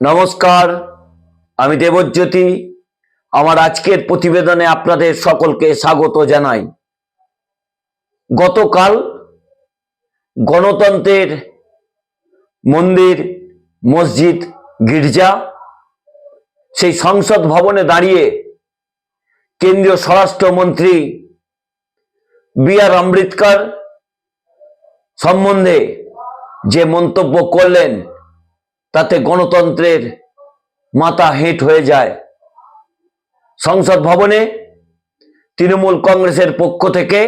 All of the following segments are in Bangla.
নমস্কার, আমি দেবজ্যোতি। আমার আজকের প্রতিবেদনে আপনাদের সকলকে স্বাগত জানাই। গতকাল গণতন্ত্রের মন্দির, মসজিদ, গির্জা, সেই সংসদ ভবনে দাঁড়িয়ে কেন্দ্রীয় স্বরাষ্ট্রমন্ত্রী বি আর আম্বেদকর সম্বন্ধে যে মন্তব্য করলেন তাতে গণতন্ত্রের মাথা হেঁট হয়ে যায়। সংসদ ভবনে তৃণমূল কংগ্রেসের পক্ষ থেকে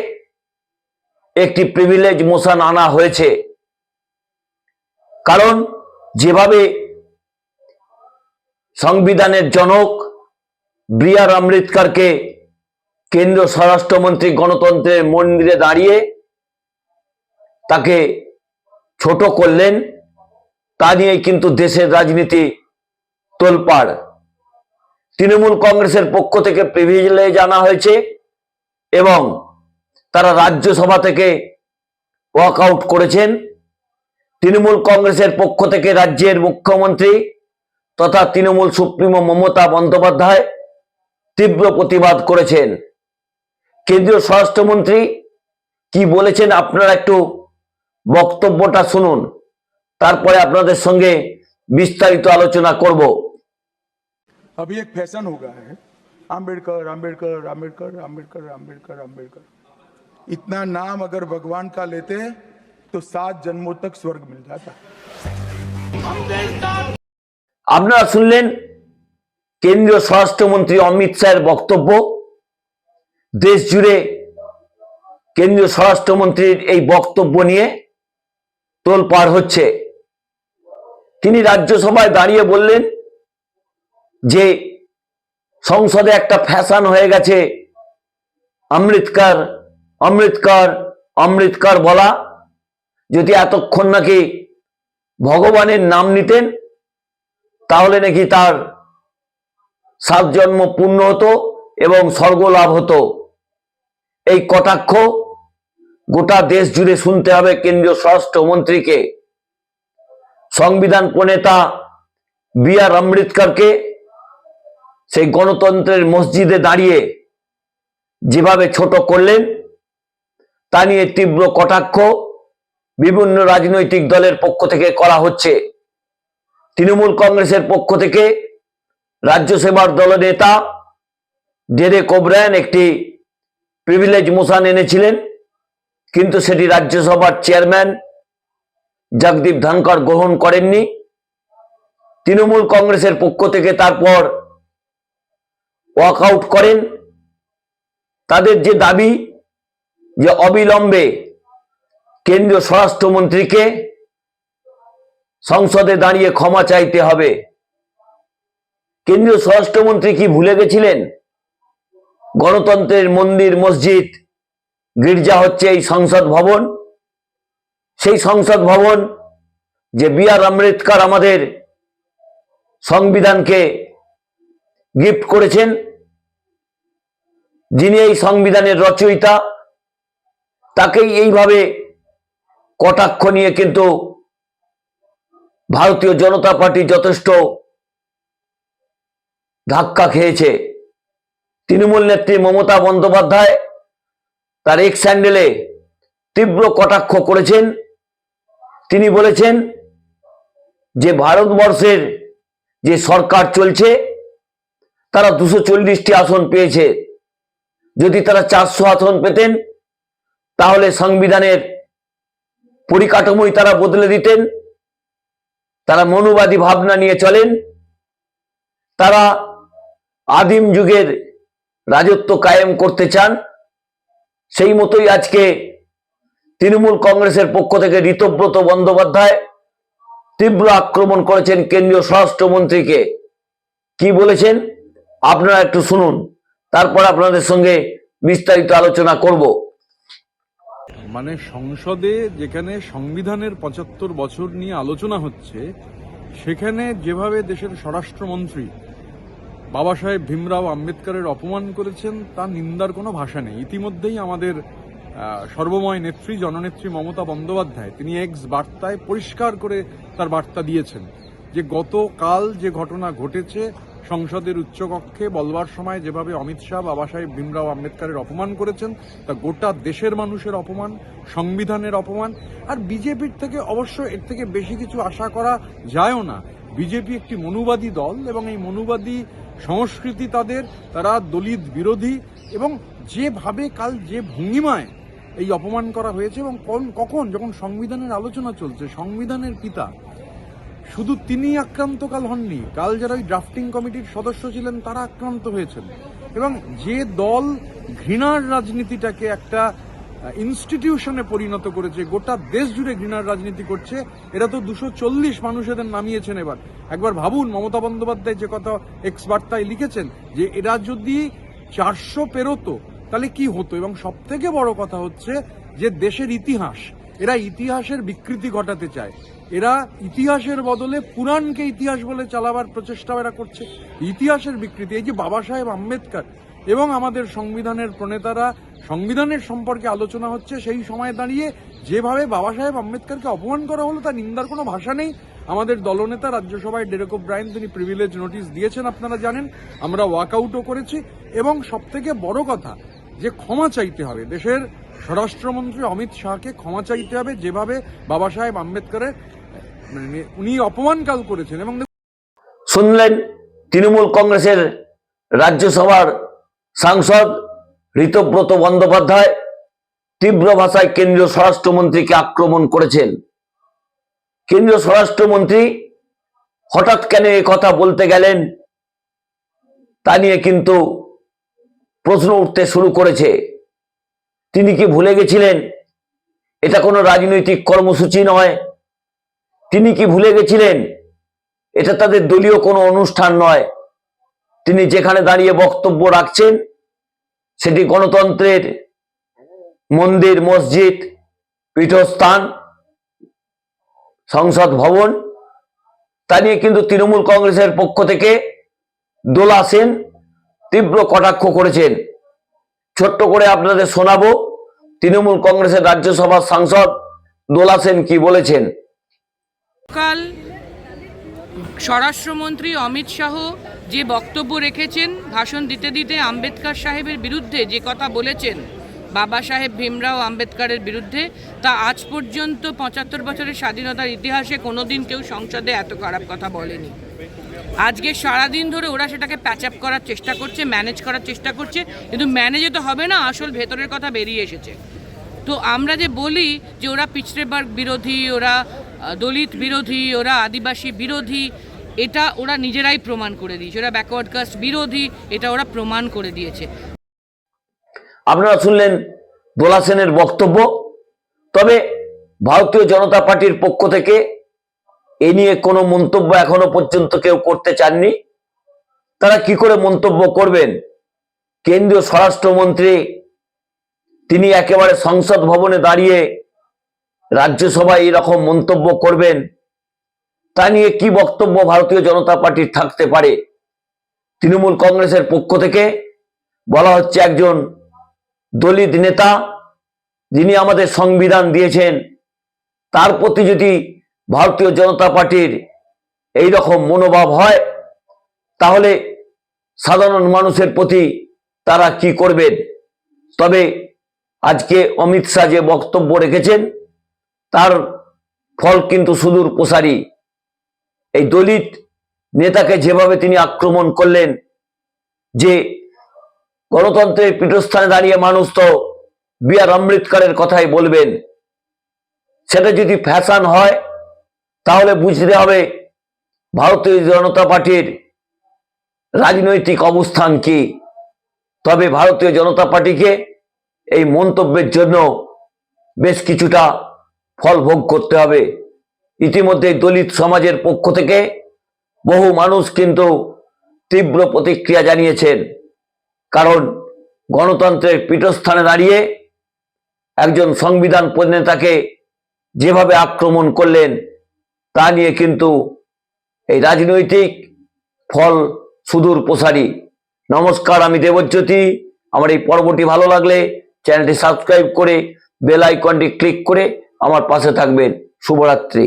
একটি প্রিভিলেজ মোশন আনা হয়েছে। কারণ যেভাবে সংবিধানের জনক বি আর আম্বেদকরকে কেন্দ্রীয় স্বরাষ্ট্রমন্ত্রী গণতন্ত্রের মন্দিরে দাঁড়িয়ে তাকে ছোট করলেন তা নিয়ে কিন্তু দেশের রাজনীতি তোলপাড়। তৃণমূল কংগ্রেসের পক্ষ থেকে প্রিভিলেজ জানা হয়েছে এবং তারা রাজ্যসভা থেকে ওয়াক আউট করেছেন। তৃণমূল কংগ্রেসের পক্ষ থেকে রাজ্যের মুখ্যমন্ত্রী তথা তৃণমূল সুপ্রিমো মমতা বন্দ্যোপাধ্যায় তীব্র প্রতিবাদ করেছেন। কেন্দ্রীয় স্বরাষ্ট্রমন্ত্রী কি বলেছেন আপনারা একটু বক্তব্যটা শুনুন। তারপরে আপনাদের সঙ্গে বিস্তারিত আলোচনা করব अभी एक फैशन हो गया है आम्बेडकर आम्बेडकर आम्बेडकर आम्बेडकर आम्बेडकर आम्बेडकर इतना नाम अगर भगवान का लेते तो सात जन्मों तक स्वर्ग मिल जाता আপনারা শুনলেন কেন্দ্রীয় স্বরাষ্ট্রমন্ত্রী অমিত শাহের বক্তব্য দেশ জুড়ে কেন্দ্রীয় স্বরাষ্ট্রমন্ত্রীর এই বক্তব্য নিয়ে তোলপাড় হচ্ছে তিনি রাজ্যসভায় দাঁড়িয়ে বললেন যে সংসদে একটা ফ্যাশন হয়ে গেছে, অমৃতকার অমৃতকার অমৃতকার বলা। যদি এতক্ষণ নাকি ভগবানের নাম নিতেন, তাহলে নাকি তার সাত জন্ম পূর্ণ হতো এবং স্বর্গ লাভ হতো। এই কটাক্ষ গোটা দেশ জুড়ে শুনতে হবে কেন্দ্রীয় স্বরাষ্ট্রমন্ত্রীকে। সংবিধান প্রণেতা বি আর আম্বেদকরকে সেই গণতন্ত্রের মসজিদে দাঁড়িয়ে যেভাবে ছোট করলেন, তা নিয়ে তীব্র কটাক্ষ বিভিন্ন রাজনৈতিক দলের পক্ষ থেকে করা হচ্ছে। তৃণমূল কংগ্রেসের পক্ষ থেকে রাজ্যসভার দলনেতা ডেরে কোবরায়ন একটি প্রিভিলেজ মোশন এনেছিলেন, কিন্তু সেটি রাজ্যসভার চেয়ারম্যান জগদীপ ধনকর গ্রহণ করেননি। তৃণমূল কংগ্রেসের পক্ষ থেকে তারপর ওয়াকআউট করেন। তাদের যে দাবি যে অবিলম্বে কেন্দ্রীয় স্বরাষ্ট্রমন্ত্রীকে সংসদে দাঁড়িয়ে ক্ষমা চাইতে হবে। কেন্দ্রীয় স্বরাষ্ট্রমন্ত্রী কি ভুলে গেছিলেন? গণতন্ত্রের মন্দির মসজিদ গির্জা হচ্ছে এই সংসদ ভবন। সেই সংসদ ভবন যে বি আর আম্বেদকর আমাদের সংবিধানকে গিফট করেছেন, যিনি এই সংবিধানের রচয়িতা, তাকেই এইভাবে কটাক্ষ নিয়ে কিন্তু ভারতীয় জনতা পার্টি যথেষ্ট ধাক্কা খেয়েছে। তৃণমূল নেত্রী মমতা বন্দ্যোপাধ্যায় তার এক স্যান্ডেলে তীব্র কটাক্ষ করেছেন। তিনি বলেছেন যে ভারতবর্ষের যে সরকার চলছে, তারা দুশো চল্লিশটি আসন পেয়েছে। যদি তারা চারশো আসন পেতেন, তাহলে সংবিধানের পরিকাঠামোই তারা বদলে দিতেন, তারা মনুবাদী ভাবনা নিয়ে চলেন, তারা আদিম যুগের রাজত্ব কায়েম করতে চান, সেই মতোই আজকে তৃণমূল কংগ্রেসের পক্ষ থেকে ঋতব্রত বন্দ্যোপাধ্যায় তীব্র আক্রমণ করেছেন কেন্দ্রীয় স্বরাষ্ট্রমন্ত্রীকে। কি বলেছেন? আপনারা একটু শুনুন। তারপর আপনাদের সঙ্গে বিস্তারিত আলোচনা করব। মানে সংসদে যেখানে সংবিধানের পঁচাত্তর বছর নিয়ে আলোচনা হচ্ছে, সেখানে যেভাবে দেশের স্বরাষ্ট্রমন্ত্রী বাবা সাহেব ভীমরাও আম্বেদকরের অপমান করেছেন, তা নিন্দার কোনো ভাষা নেই। ইতিমধ্যেই আমাদের সর্বময় নেত্রী, জননেত্রী মমতা বন্দ্যোপাধ্যায়, তিনি এক্স বার্তায় পরিষ্কার করে তার বার্তা দিয়েছেন যে গতকাল যে ঘটনা ঘটেছে, সংসদের উচ্চকক্ষে বলবার সময় যেভাবে অমিত শাহ, বাবা সাহেব ভীমরাও আম্বেদকারের অপমান করেছেন, তা গোটা দেশের মানুষের অপমান, সংবিধানের অপমান, আর বিজেপির থেকে অবশ্য এর থেকে বেশি কিছু আশা করা যায়ও না। বিজেপি একটি মনুবাদী দল এবং এই মনুবাদী সংস্কৃতি তাদের, তারা দলিত বিরোধী এবং যেভাবে কাল যে ভঙ্গিমায় এই অপমান করা হয়েছে এবং কোন- কখন? যখন সংবিধানের আলোচনা চলছে, সংবিধানের পিতা। শুধু তিনি আক্রান্ত কাল হননি, কাল যারা ওই ড্রাফটিং কমিটির সদস্য ছিলেন, তারা আক্রান্ত হয়েছেন। এবং যে দল ঘৃণার রাজনীতিটাকে একটা ইনস্টিটিউশনে পরিণত করেছে, গোটা দেশ জুড়ে ঘৃণার রাজনীতি করছে, এরা তো দুশো চল্লিশ মানুষ এদের নামিয়েছেন এবার। একবার ভাবুন, মমতা বন্দ্যোপাধ্যায় যে কথা এক্স বার্তায় লিখেছেন, যে এরা যদি চারশো পেরোতো তাহলে কি হতো? এবং সব থেকে বড় কথা হচ্ছে যে দেশের ইতিহাস, এরা ইতিহাসের বিকৃতি ঘটাতে চায়। এরা ইতিহাসের বদলে পুরাণকে ইতিহাস বলে চালাবার প্রচেষ্টা এরা করছে। ইতিহাসের বিকৃতি, এই যে বাবা সাহেব আম্বেদকর এবং আমাদের সংবিধানের প্রণেতারা সংবিধানের সম্পর্কে আলোচনা হচ্ছে, সেই সময় দাঁড়িয়ে যেভাবে বাবা সাহেব আম্বেদকরকে অপমান করা হলো তা নিন্দার কোনো ভাষা নেই। আমাদের দলনেতা রাজ্যসভায় ডেরেক ব্রায়ন তিনি প্রিভিলেজ নোটিশ দিয়েছেন, আপনারা জানেন। আমরা ওয়াকআউটও করেছি। এবং সব থেকে বড় কথা যে ক্ষমা চাইতে হবে। দেশের স্বরাষ্ট্রমন্ত্রী অমিত শাহকে ক্ষমা চাইতে হবে যেভাবে বাবা সাহেব আম্বেদকরের মানে উনি অপমানকাল করেছেন এবং শুনলেন তৃণমূল কংগ্রেসের রাজ্যসভার সাংসদ ঋতব্রত বন্দ্যোপাধ্যায় তীব্র ভাষায় কেন্দ্রীয় স্বরাষ্ট্রমন্ত্রীকে আক্রমণ করেছেন। কেন্দ্রীয় স্বরাষ্ট্রমন্ত্রী হঠাৎ কেন কথা বলতে গেলেন তা নিয়ে কিন্তু প্রশ্ন উঠতে শুরু করেছে। তিনি কি ভুলে গেছিলেন? এটা কোনো রাজনৈতিক কর্মসূচি নয়। তিনি কি ভুলে গেছিলেন? এটা তাদের দলীয় কোনো অনুষ্ঠান নয়। তিনি যেখানে দাঁড়িয়ে বক্তব্য রাখছেন, সেটি গণতন্ত্রের মন্দির, মসজিদ, পীঠস্থান, সংসদ ভবন। তা নিয়ে কিন্তু তৃণমূল কংগ্রেসের পক্ষ থেকে দোলা সেন তীব্র কটাক্ষ করেছেন। ছোট্ট করে আপনাদের শোনাবো, তৃণমূল কংগ্রেসের রাজ্যসভার সাংসদ দোলা সেন কি বলেছেন? কাল স্বরাষ্ট্রমন্ত্রী অমিত শাহ যে বক্তব্য রেখেছেন, ভাষণ দিতে দিতে আম্বেদকর সাহেবের বিরুদ্ধে যে কথা বলেছেন, বাবা সাহেব ভীমরাও আম্বেদকরের বিরুদ্ধে, তা আজ পর্যন্ত পঁচাত্তর বছরের স্বাধীনতার ইতিহাসে কোনোদিন কেউ সংসদে এত খারাপ কথা বলেনি। আজকে সারাদিন ধরে ওরা সেটাকে প্যাচ আপ করার চেষ্টা করছে ম্যানেজ করার চেষ্টা করছে, কিন্তু ম্যানেজে তো হবে না, আসল ভেতরের কথা বেরিয়ে এসেছে। তো আমরা যে বলি যে ওরা পিছড়েবার্গ বিরোধী, ওরা দলিত বিরোধী, ওরা আদিবাসী বিরোধী, এটা ওরা নিজেরাই প্রমাণ করে দিয়েছে। ওরা ব্যাকওয়ার্ড কাস্ট বিরোধী, এটা ওরা প্রমাণ করে দিয়েছে। আপনারা শুনলেন দোলা সেনের বক্তব্য। তবে ভারতীয় জনতা পার্টির পক্ষ থেকে এ নিয়ে কোনো মন্তব্য এখনও পর্যন্ত কেউ করতে চাননি? তারা কি করে মন্তব্য করবেন? কেন্দ্রীয় স্বরাষ্ট্রমন্ত্রী, তিনি একেবারে সংসদ ভবনে দাঁড়িয়ে রাজ্যসভায় এরকম মন্তব্য করবেন, তা নিয়ে কি বক্তব্য ভারতীয় জনতা পার্টির থাকতে পারে? তৃণমূল কংগ্রেসের পক্ষ থেকে বলা হচ্ছে একজন দলিত নেতা, যিনি আমাদের সংবিধান দিয়েছেন। তার প্রতি যদি ভারতীয় জনতা পার্টির এই রকম মনোভাব হয়, তাহলে সাধারণ মানুষের প্রতি তারা কি করবেন? তবে আজকে অমিত শাহ যে বক্তব্য রেখেছেন, তার ফল কিন্তু সুদূর প্রসারী। এই দলিত নেতাকে যেভাবে তিনি আক্রমণ করলেন, যে গণতন্ত্রের পীঠস্থানে দাঁড়িয়ে মানুষ তো বি আর আম্বেদকরের কথাই বলবেন, সেটা যদি ফ্যাশন হয় তাহলে বুঝতে হবে ভারতীয় জনতা পার্টির রাজনৈতিক অবস্থান কি। তবে ভারতীয় জনতা পার্টিকে এই মন্তব্যের জন্য বেশ কিছুটা ফল ভোগ করতে হবে। ইতিমধ্যে দলিত সমাজের পক্ষ থেকে বহু মানুষ কিন্তু তীব্র প্রতিক্রিয়া জানিয়েছেন। কারণ গণতন্ত্রের পীঠস্থানে দাঁড়িয়ে একজন সংবিধান প্রণেতাকে যেভাবে আক্রমণ করলেন তা নিয়ে কিন্তু এই রাজনৈতিক ফল সুদূর প্রসারী। নমস্কার, আমি দেবজ্যোতি। আমার এই পর্বটি ভালো লাগলে চ্যানেলটি সাবস্ক্রাইব করে বেল আইকনটি ক্লিক করে আমার পাশে থাকবেন। শুভরাত্রি।